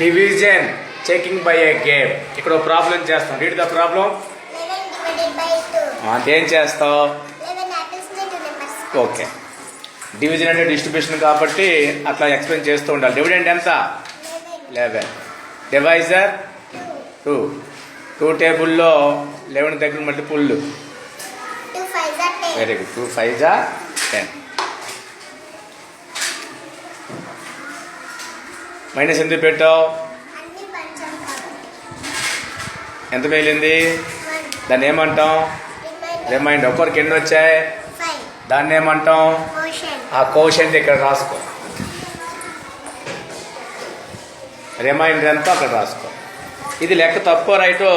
Division checking by a game ఇక్కడ problem చేస్తాం. Read the problem 11 divided by 2. అంటే ఏం చేస్తావు? 11 apples ని 2 numbers. ఓకే డివిజన్ అంటే డిస్ట్రిబ్యూషన్ కాబట్టి అట్లా ఎక్స్ప్లెయిన్ చేస్తూ ఉండాలి. డివిడెండ్ ఎంత? 11, లెవెన్ డివైజర్ 2. టూ టూ టేబుల్లో లెవెన్ దగ్గర మళ్ళీ పుల్ 2 5s are 10. Very good two five జా టెన్ మైనస్ ఎందుకు పెట్టావు. ఎంత మిగిలింది 1. దాన్ని ఏమంటాం. రిమైండ్ ఒక్కరికి ఎన్ని వచ్చాయి 5. దాన్ని ఏమంటాం. ఆ కోషంట్ ఇక్కడ రాసుకో రిమైండర్ ఎంతో అక్కడ రాసుకో ఇది లెక్క తప్పో రైటో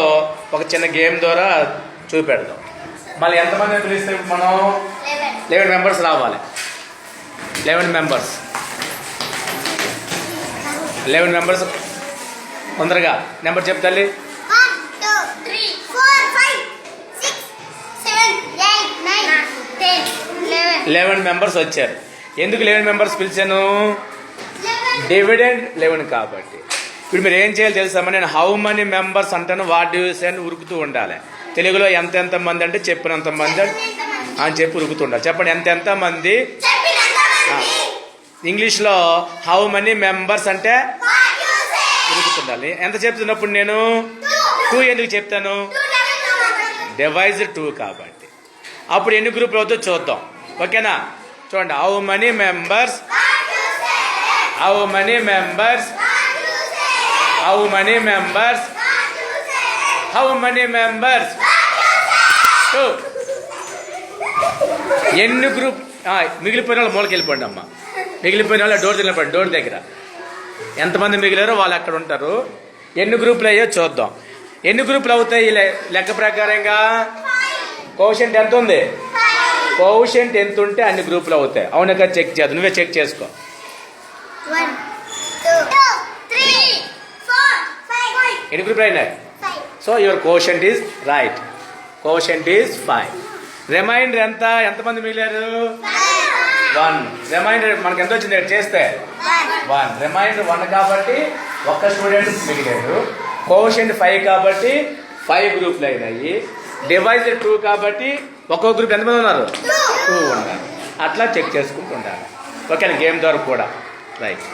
ఒక చిన్న గేమ్ ద్వారా చూపెడదాం మళ్ళీ ఎంతమంది పిలిస్తే మనం 11. లెవెన్ మెంబర్స్ రావాలి లెవెన్ మెంబర్స్ లెవెన్ మెంబర్స్ తొందరగా నెంబర్ చెప్ తల్లి. 1, 2, 3, 4, 5, 6, 7, 8, 9, 10, 11. లెవెన్ మెంబర్స్ వచ్చారు. ఎందుకు లెవెన్ మెంబర్స్ పిలిచాను? 11. డివిడెండ్ లెవెన్ కాబట్టి. ఇప్పుడు మీరు ఏం చేయాలి తెలుసమ్మా నేను హౌ మనీ మెంబర్స్ అంటాను వాట్ యూస్ అని ఉరుకుతూ ఉండాలి. తెలుగులో ఎంత ఎంత మంది అంటే చెప్పినంత మంది. అని చెప్పి ఉరుకుతూ ఉండాలి. చెప్పండి ఎంత ఎంత మంది? ఇంగ్లీష్లో హౌ మనీ మెంబర్స్ అంటే ఉరుకుతుండాలి ఎంత చెప్తున్నప్పుడు నేను? టూ ఎందుకు చెప్తాను? డివైజ్ టూ కాబట్టి. అప్పుడు ఎన్ని గ్రూపులు అవుతుందో చూద్దాం. ఓకేనా? చూడండి how many members how many members how many members how many members two ఎన్ని గ్రూప్ మిగిలిపోయిన వాళ్ళు మూలకి వెళ్ళిపోండి అమ్మ. మిగిలిపోయిన వాళ్ళు డోర్ నిలబడండి, డోర్ దగ్గర. ఎంతమంది మిగిలారో వాళ్ళు అక్కడ ఉంటారు. ఎన్ని గ్రూపులు అయ్యో చూద్దాం. ఎన్ని గ్రూపులు అవుతాయి లెక్క ప్రకారంగా? కోషంట్ ఎంత ఉంది? కోషంట్ ఎంత ఉంటే అన్ని గ్రూపులు అవుతాయి. అవునక చెక్ చేద్దాం. నువ్వే చెక్ చేసుకో. 1, 2, 3, 4, 5, ఎన్ని గ్రూపులు అయినాయి? 5. So your quotient is right quotient is five remainder ఎంత? ఎంతమంది మిగిలారు? వన్ రిమైండర్ మనకి ఎంత వచ్చింది చేస్తే వన్ రిమైండర్ వన్ కాబట్టి ఒక్క స్టూడెంట్ మిగిలాడు కోషంట్ ఫైవ్ కాబట్టి ఫైవ్ గ్రూప్లు అయినాయి. డివైజ్ టూ కాబట్టి ఒక్కో గ్రూప్ ఎంతమంది ఉన్నారు? టూ ఉన్నారు. అట్లా చెక్ చేసుకుంటూ ఉండాలి. ఓకే గేమ్ ద్వారా కూడా. రైట్